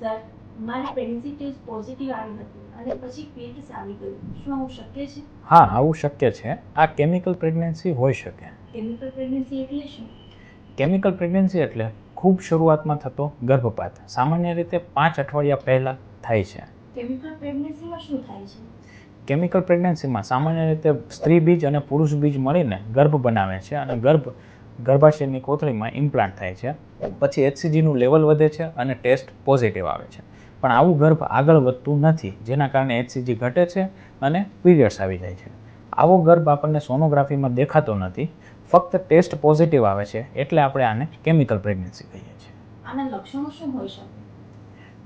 Sir મારી pregnancy test positive આવી હતી અને પછી પેરિસ આવી ગયું. શું આવું શક્ય છે? હા આવું શક્ય છે. આ કેમિકલ પ્રેગ્નન્સી હોઈ શકે. કેમિકલ પ્રેગ્નન્સી એટલે શું? કેમિકલ પ્રેગ્નન્સી એટલે ખૂબ શરૂઆતમાં થતો ગર્ભપાત. સામાન્ય રીતે પાંચ અઠવાડિયા પહેલાં થાય છે. કેમિકલ પ્રેગ્નન્સીમાં શું થાય છે? કેમિકલ પ્રેગ્નન્સીમાં સામાન્ય રીતે સ્ત્રી બીજ અને પુરુષ બીજ મળીને ગર્ભ બનાવે છે અને ગર્ભ ગર્ભાશયની કોથળીમાં ઇમ્પ્લાન્ટ થાય છે પછી એચસીજીનું લેવલ વધે છે અને ટેસ્ટ પોઝિટિવ આવે છે. પણ આવું ગર્ભ આગળ વધતું નથી જેના કારણે એચસીજી ઘટે છે અને પીરિયડ્સ આવી જાય છે. આવો ગર્ભ આપણને સોનોગ્રાફીમાં દેખાતો નથી ફક્ત ટેસ્ટ પોઝિટિવ આવે છે એટલે આપણે આને કેમિકલ પ્રેગ્નન્સી કહીએ છીએ. આના લક્ષણો શું હોઈ શકે?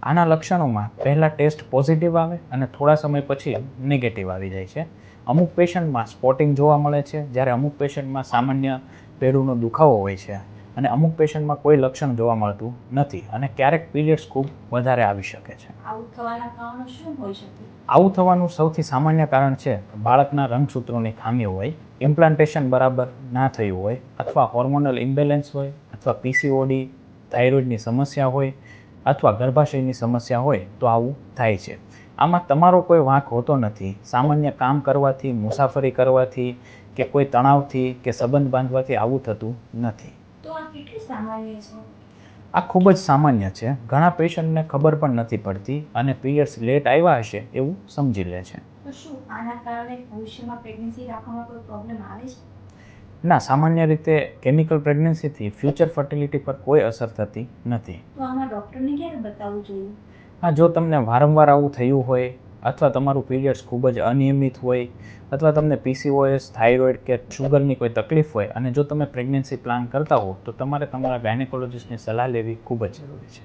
આના લક્ષણોમાં પહેલાં ટેસ્ટ પોઝિટિવ આવે અને થોડા સમય પછી નેગેટિવ આવી જાય છે. અમુક પેશન્ટમાં સ્પોટિંગ જોવા મળે છે જ્યારે અમુક પેશન્ટમાં સામાન્ય પેડુનો દુખાવો હોય છે અને અમુક પેશન્ટમાં કોઈ લક્ષણ જોવા મળતું નથી અને ક્યારેક પીરિયડ્સ ખૂબ વધારે આવી શકે છે. આવું થવાનું સૌથી સામાન્ય કારણ છે બાળકના રંગસૂત્રોની ખામી હોય ઇમ્પ્લાન્ટેશન બરાબર ના થયું હોય અથવા હોર્મોનલ ઇમ્બેલેન્સ હોય અથવા પીસીઓડી થાઇરોઇડની સમસ્યા હોય અથવા ગર્ભાશયની સમસ્યા હોય તો આવું થાય છે. આમાં તમારો કોઈ વાંક હોતો નથી. સામાન્ય કામ કરવાથી મુસાફરી કરવાથી કે કોઈ તણાવથી કે સંબંધ બાંધવાથી આવું થતું નથી. તો આ કેટલું સામાન્ય છે? આ ખૂબ જ સામાન્ય છે. ઘણા પેશન્ટને ખબર પણ નથી પડતી અને પીરિયડ્સ લેટ આવ્યા હશે એવું સમજી લે છે. ના સામાન્ય રીતે કેમિકલ પ્રેગ્નન્સીથી ફ્યુચર ફર્ટિલિટી પર કોઈ અસર થતી નથી. તો આમાં ડોક્ટરને ક્યારે બતાવવું જોઈએ? હા, જો તમને વારંવાર આવું થયું હોય અથવા તમારું પીરિયડ્સ ખૂબ જ અનિયમિત હોય અથવા તમને પીસીઓએસ, થાઇરોઇડ કે શુગરની કોઈ તકલીફ હોય અને જો તમે પ્રેગ્નન્સી પ્લાન કરતા હો તો તમારે તમારા ગાયનેકોલોજીસ્ટની સલાહ લેવી ખૂબ જ જરૂરી છે.